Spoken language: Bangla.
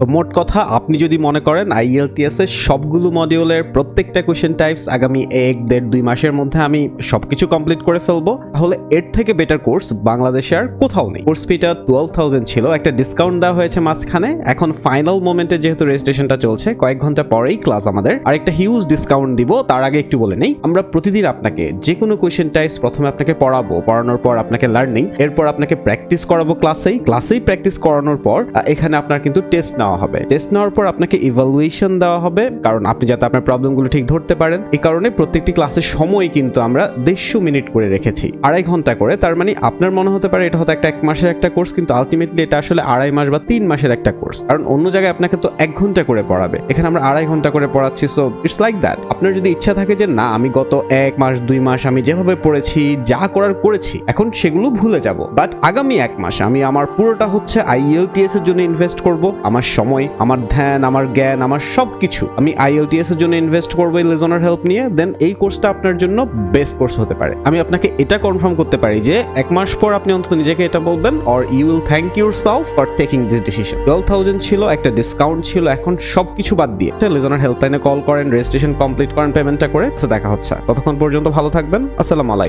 তো মোট কথা, আপনি যদি মনে করেন আইএলটিএস এর সবগুলো মডিউলের প্রত্যেকটা কোশ্চেন টাইপস আগামী এক, দেড়, দুই মাসের মধ্যে আমি সবকিছু কমপ্লিট করে ফেলব, তাহলে এর থেকে বেটার কোর্স বাংলাদেশে আর কোথাও নেই। কোর্স ফিটা টুয়েলভ থাউজেন্ড ছিল, একটা ডিসকাউন্ট দেওয়া হয়েছে মাঝখানে, এখন ফাইনাল মোমেন্টে যেহেতু রেজিস্ট্রেশনটা চলছে, কয়েক ঘণ্টা পরেই ক্লাস আমাদের। আর একটা হিউজ ডিসকাউন্ট দিব, তার আগে একটু বলে নেই, আমরা প্রতিদিন আপনাকে যে কোনো কোয়েশ্চেন টাইপস প্রথমে আপনাকে পড়াবো, পড়ানোর পর আপনাকে লার্নিং এরপর আপনাকে প্র্যাকটিস করাবো ক্লাসেই ক্লাসেই প্র্যাকটিস করানোর পর এখানে আপনার কিন্তু টেস্ট নেওয়া হবে। টেস্ট নেওয়ার পর আপনাকে ইভালুয়েশন দেওয়া হবে, কারণ আপনি যাতে আপনার প্রবলেমগুলো ঠিক ধরতে পারেন। এই কারণে প্রত্যেকটি ক্লাসের সময় কিন্তু আমরা দেড়শো মিনিট করে রেখেছি, আড়াই ঘণ্টা করে। তার মানে আপনার মনে হতে পারে এটা হয়তো একটা এক মাসের একটা কোর্স কিন্তু আলটিমেটলি এটা আসলে আড়াই মাস বা তিন মাসের একটা কোর্স কারণ অন্য জায়গায় আপনাকে তো এক ঘণ্টা করে পড়াবে। এখানে আমরা আড়াই ঘণ্টা করে পড়াচ্ছি সো ইটস লাইক দ্যাট আপনার যদি ইচ্ছা থাকে যে, না, আমি গত এক মাস, দুই মাস আমি যেভাবে পড়েছি, যা করার করেছি, এখন সেগুলো ভুলে যাব। বাট আগামী এক মাস আমি আমার পুরোটা হচ্ছে আইএলটিএস এর জন্য ইনভেস্ট করব, আমার সময়, আমার ধ্যান, আমার জ্ঞান, আমার সব কিছু আমি আইএলটিএস এর জন্য ইনভেস্ট করব এই লেজনের হেল্প নিয়ে দেন এই কোর্সটা আপনার জন্য বেস্ট কোর্স হতে পারে। আমি আপনাকে এটা কনফার্ম করতে পারি যে এক মাস পর আপনি অন্তত নিজেকে এটা বলবেন or you will thank yourself for taking this decision twelve thousand ছিল, একটা ডিসকাউন্ট ছিল, এখন সব কিছু বাদ দিয়ে লেজনের হেল্পলাইনে কল করেন রেজিস্ট্রেশন কমপ্লিট করেন পেমেন্টটা করে দেখা হচ্ছে। ততক্ষণ পর্যন্ত ভালো থাকবেন, আসসালাম আলাইকুম।